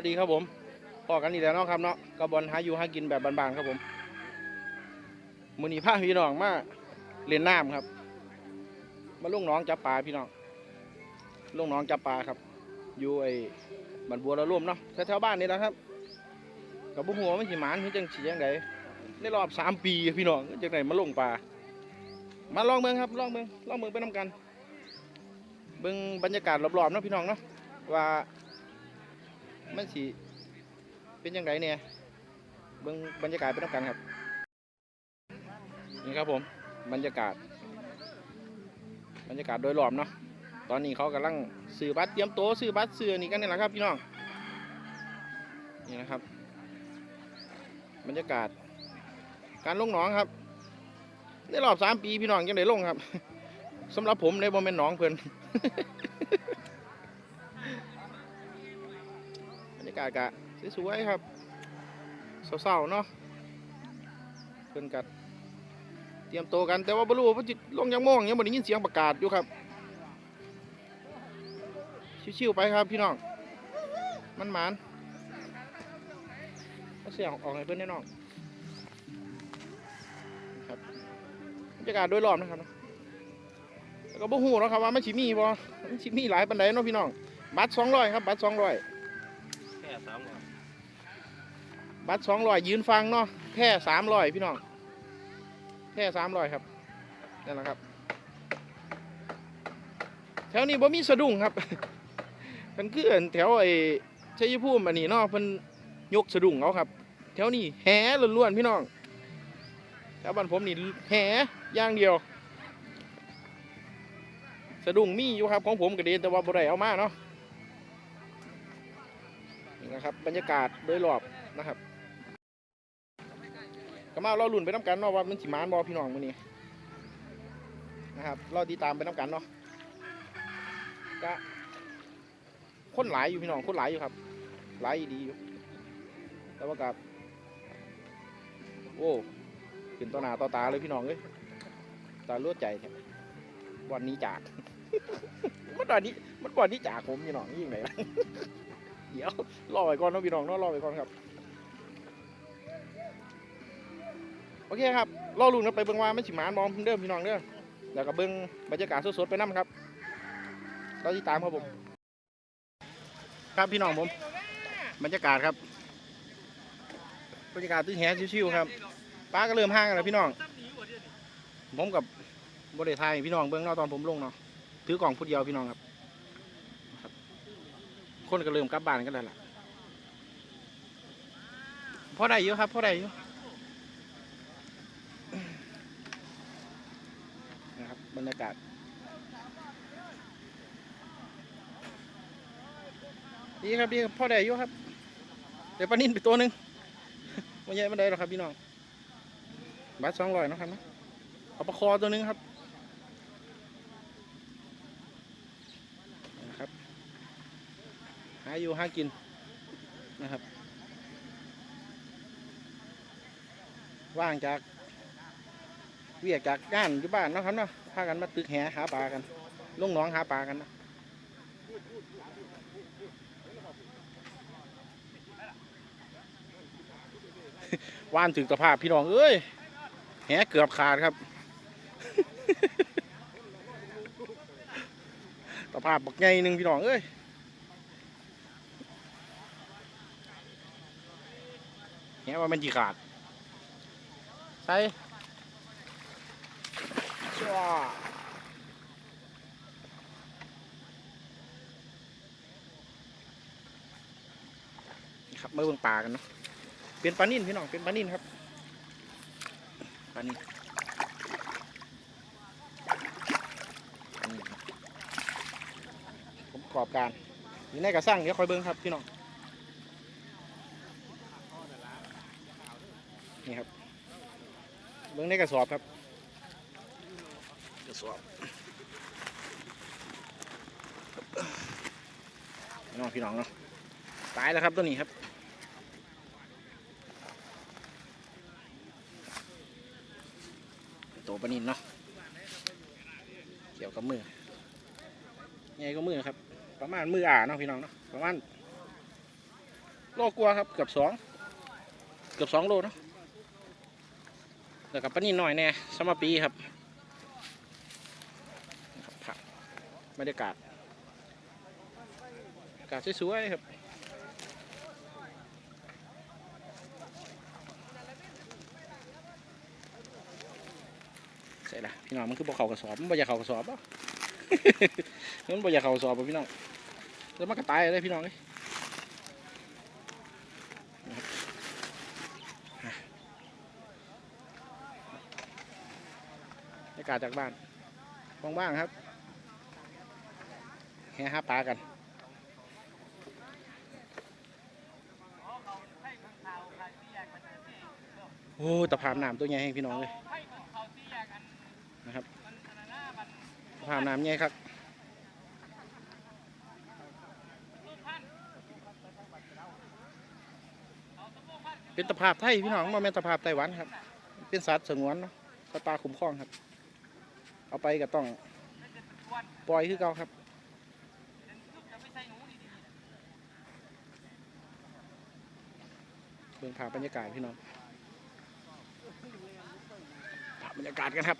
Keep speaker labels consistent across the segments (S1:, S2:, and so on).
S1: วัสดีครับผมพอกันอีกแล้วเนาะครับเนาะกระบอลหาอยู่หากินแบบบานๆครับผมมือนีผ้าพี่น้องมาเล่นน้ำครับ มาลุงน้องจับปลาพี่น้องลุงน้องจับปลาครับ อยู่ไอ้บันบัวเราร่วมเนาะแถวๆบ้านนี่แหละครับกับบุหัวามันสิหมานคือจังสีจังไดในรอบสามปีพี่น้องจังไดมาลงปลามาลองเมืองครับลองเมืองลองเมืองไปน้ำกัน เบิ่งบรรยากาศรอบๆเนาะพี่น้องเนาะว่า มันสิเป็นยังไงเนี่ยเบิ่งบรรยากาศไปน้ำกันครับ นี่ครับผม บรรยากาศ บรรยากาศโดยรอบเนาะตอนนี้เขากำลังซื้อบัตรเตรียมโต๊ะซื้อบัตรซื้อนี่กันนี่แหละครับพี่น้องนี่นะครับ บรรยากาศ การลงหนองครับในรอบสามปีพี่น้องยังได้ลงครับสำหรับผมในบอมเป็นหนองเพื่อน บรรยากาศกะสวยๆครับเศร้าๆเนาะเพื่อนกัดเตรียมโตกันแต่ว่าบรูว่าเพิ่นจิลงยังโมงยังบ่ได้ยินเสียงประกาศอยู่ครับ ชิวๆไปครับพี่น้อง มันหมานเสียงออกให้เพื่อนแน่นอนครับบรรยากาศโดยรอบนะครับแล้วก็บ่ฮู้เนะครับว่ามันสิมีบ่มันสิมีหลายปานใดเนาะพี่น้อง บัตร200ครับ บัตร200
S2: แค่ สามวัน
S1: บัตร200ยืนฟังเนาะแค่300พี่น้องแค่300ครับนั่นแหละครับ แถวนี้บ่มีสะดุ้งครับเพิ่นคืออันแถวไอ้ชัยภูมิอันนี้เนาะเพิ่นยกสะดุ้งเอาครับ แถวนี้แหล้วนๆพี่น้องแถวบ้านผมนี่แหอย่างเดียว สะดุ้งมีอยู่ครับของผมก็ดีแต่ว่าบ่ได้เอามาเนาะ นะครับ บรรยากาศโดยรอบนะครับก็มาเราลุ่นไปน้ำกันเนาะว่ามันสิมานบอพี่น้องมื้อนี้นะครับเราติดตามไปน้ำกันเนาะก็คนหลายอยู่พี่น้องคนหลายอยู่ครับ หลายดีอยู่แต่ว่ากับโอ้ขึ้นต่อหน้าต่อตาเลยพี่น้องเอ้ยตาลวดใจแท้วันนี้จากมันตอนนี้มันวันนี้จากผมพี่น้องยิ่งไหนล่เดี๋ยว อไว้ก่อนเนาะพี่น้องเนาะรอไว้ก่อนครับ โอเคครับรอลุงนะไปเบิ่งว่าไมันสิมานบอมเดิมพี่น้องเด้อแล้วก็เบิ่งบรรยากาศสดๆไปนํครับเราติดตามครับผม ครับพี่น้องผม บรรยากาศครับ บรรยากาศตื้นแหชิวๆครับป้าก็เริ่มห้างแล้วพี่น้อง ผมกับบริไทยพี่น้องเบื้องนอกตอนผมลงเนาะถือกล่องพุดเดียวพี่น้องครับครับ คนก็เริ่มกลับบ้านกันแล้วล่ะ พอได้อยู่ครับพอได้อยู่นะครับบรรยากาศดีครับดีครับพ่อได้อยู่ครับ เดี๋ยวปลานิ่นไปตัวหนึ่งไม่ใช่ไม่ได้หรอกครับพี่น้องบาทสองร้อยนะครับนะเอาปลาคอตัวหนึงครับนะครับ หาอยู่หากินนะครับ ว่างจาก เวียกจากงานอยู่บ้านเนาะครับเนาะพากันมาตึกแหหาปลากันลงหนองหาปลากันนะว่านถึงสภาพพี่น้องเอ้ยแหเกือบขาดครับตะภาพบักไงหนึ่งพี่น้องเอ้ยแหว่ามันจีขาด ส่จ้าครับมาเบิ่งปลากันเนาะเป็นปลานิ่นพี่น้องเป็นปลานิ่นครับปลานิ่นปลานิ่นผมปรอบการอยู่ในกระสั่งเดี๋ยวคอยเบิ้งครับพี่น้องนี่ครับ เบิ้งในกระสอบครับ กระสอบพี่น้องพี่น้องเนาะตายแล้วครับตัวนี้ครับตัวปลานินเนาะเกี่ยวกับมือไงก็มือครับ ประมาณมืออ่าเนาะพี่น้องเนาะประมาณโลกลัวาครับเกือบสองเกือบสองโลเนาะ แล้วกับปนินหน่อยแน่สมปีครับผักบรรยากาศอากาศสวยๆครับใส่ละพี่น้องมันคือบ่อเขากระสอบมันบ่อยากเขากระสอบป่ะมันบ่อยากเขากระสอบป่ะพี่น้องแล้วมันก็ตายเลยพี่น้องเอ้ย บรรยากาศจากบ้านว่างๆครับแห่หาปลากันโอ้ตะพานน้ำตัวใหญ่ให้พี่น้องเลยนะครับตะพานน้ำใหญ่ครับเป็นตะภาพไทยพี่น้องมาเป็นตะภาพไต้หวันครับ เป็นสัตว์สงวนเนาะสัตว์ป่าคุ้มครองครับ เอาไปก็ต้องปล่อยคือเก่าครับเบิ่งภาพบรรยากาศพี่น้องภาพบรรยากาศกันครับ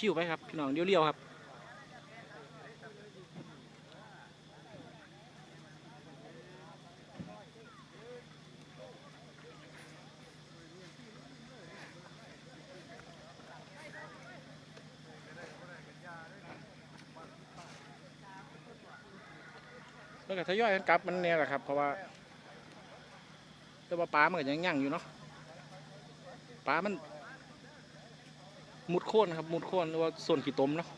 S1: ชิวๆไปครับ พี่น้องเรียวๆครับ แล้วก็ทยอยกันกลับมันเนี่ยแหละครับ เพราะว่าแต่ว่าปลามันก็ยังยั่งอยู่เนาะปลามัน มุดโค่นครับ มุดโค่นหรือว่าส่วนขี้ตมเนาะ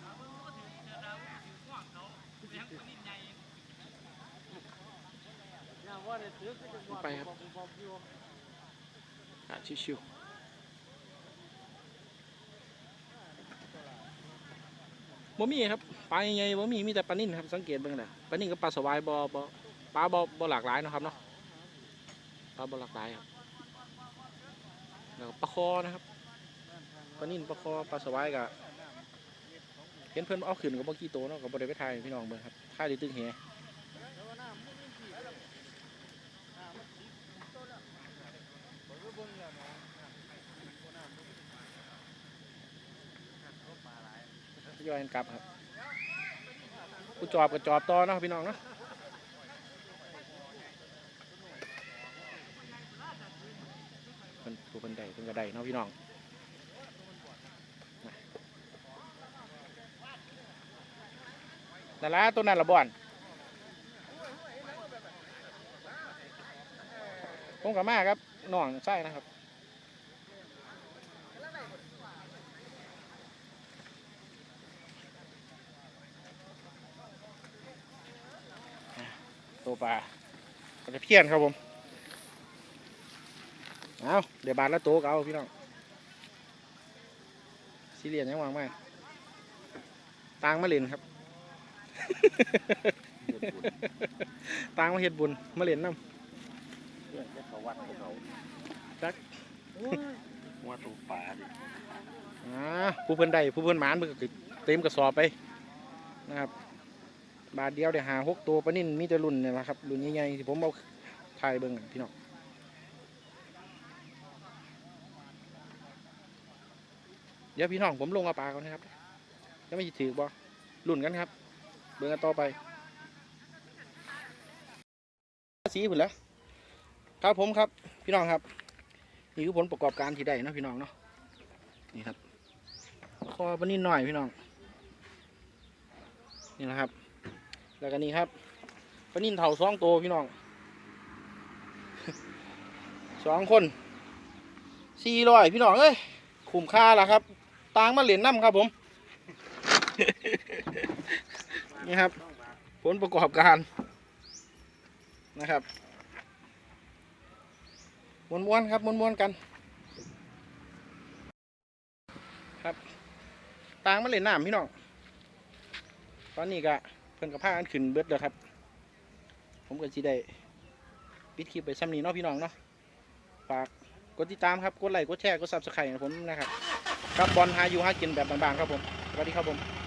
S1: ไปครับชิวๆ บ่มีครับปลาใหญ่ๆบ่มีมีแต่ปลานิ่นครับสังเกตเบิ่งนะปลานิ่นกับปลาสวายบ่บ่ปลาบ่บ่หลากหลายนะครับเนาะปลาบ่หลากหลายครับแล้วปลาคอนะครับปลานิ่นปลาคอปลาสวายก็เห็นเพื่อนเอาขึ้นกับ่อกี้โตเนาะก็บ่ได้ไปถ่ายพี่น้องเบิ่งครับท่าด้ตึงเฮ ย่อยกันกลับครับกูจอบกับจอบต่อเนาะพี่น้องเนาะเพิ่นผู้เพิ่นได้เพิ่นก็ได้เนาะพี่น้องนะนั่นละตัวนั้นละบ่อนผมกับมาครับน้องใช่นะครับ ตัวปลาก็จะเพี้ยนครับผมเอาเดี๋ยวบาทละโต๊ะก็เอาพี่น้องซีเรียสยังวางไหมตังมาเล่นครับตังมาเฮ็ดบุญมาเล่นน้
S2: เรื่องจะเขาวัดเขา
S1: จัก
S2: ว่าตรงป่าดิำ
S1: อ่าผู้เพิ่นได้ผู้เพิ่นหมานเพิ่นก็เต็มกระสอบไปนะครับ บาทเดียวได้หาหกตัวปลานิ่นมีแต่รุ่นนี่ยนะครับรุ่นใหญ่ๆที่ผมเอาถ่ายเบิ่งพี่น้องเดี๋ยวพี่น้องผมลงเอาปลาก่อนะครับยังไม่ถือบ่รุ่นกันครับ เบิ่งกันต่อไปสีผุนแล้วครับผมครับพี่น้องครับ นี่คือผลประกอบการที่ได้นะพี่น้องเนาะนี่ครับคอปลานิ่นหน่อยพี่น้องนี่นะครับ แล้วก็นี่ครับปลานิ่นเถาสองตัวพี่น้องสองคนสี่ร้อยพี่น้องเอ้ยคุ้มค่าละครับตางมาเหรียญน้ำครับผม นี่ครับ ผลประกอบการนะครับม้วนๆครับม้วนๆกัน ครับตางมาเหรียญน้ำพี่น้อง ตอนนี้ก็ เพิ่นกับผ้ากันขึ้นเบิดแล้วครับ ผมก็สิได้ปิดคลิปไปซ้ำนี้เนาะพี่น้องเนาะฝากกดติดตามครับ กดไลค์ กดแชร์ กดซับสไครต์ผมนะครับกับบอลหาอยู่หากินแบบบางๆครับผม สวัสดีครับผม